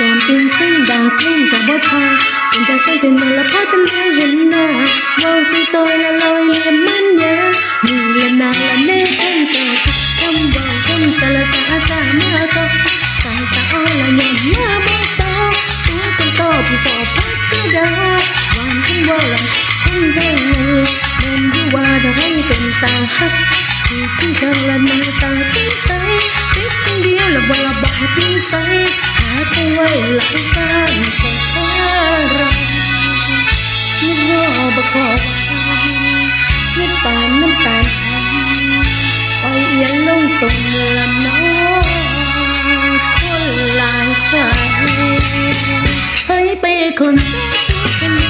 แก้มปิงชิงดาวกลิ้งกับบ่พอเป็นตาใส่จนมาละพากันแล้วเห็นหน้าเว้าสิซอยละลอยเลียมมันยามีละนาละเน่คงเจอทุกคำว้าคำสารสาสามาตกสายตาอ่อนละยอนมาบ่สอตัวกันสอบผู้สอบพักก็ดาวานคงบ่ละคงใจเลยแม่นอยู่ว่าดาไรเป็นตาฮัก ที่ที่กันละหน้าตาใสติดเดียวละบ่ละบ่จริงใสหาตัวไว้หลังการของข้าเรานึกว่าบ่ขอนึกปานน้ำตาลปล่อยเอียงลงตรงละน้องคนหลายใจให้ไปคนเจ้าตัวฉัน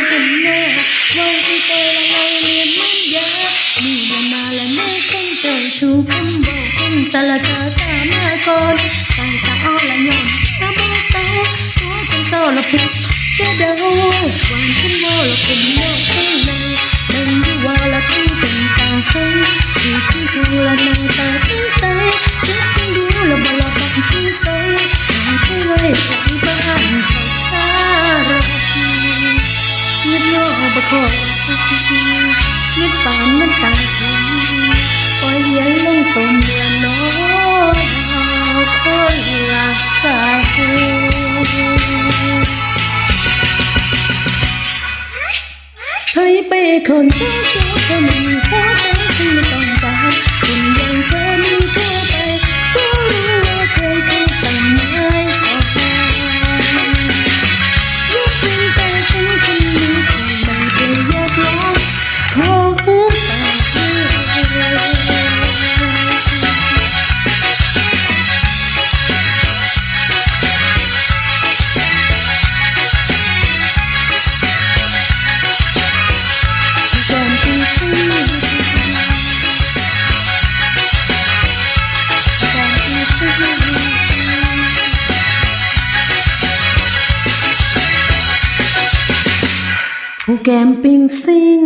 งเจอชูคำบอกคำสารเธอสามาก่อนตายตาอ้อละยอมตาบ้าเศร้าตัวเป็นเศร้าละพิษแกเดาหวานขึ้นว่าละเป็นเย็นลงตาใสใสคิดคนเดียวละบ่ละปักที่ใสหาที่ไว้ที่บ้านเขาอยานน้ำตาคงปล่อเย็นลงตรงเดือนน้องคนละสาเหเฮ้ยไปคนเจ้าเจ้าเธอไม่มีหัวใจฉันไม่ต้องการคนอย่างเธอมีเธอไปก็รู้ว่าเคยถูกตั้งไม่อให้ยกเว้นแต่ฉันคนนี้ที่ม่เคยอยากลองขอ แก้มปิ้งซิ่ง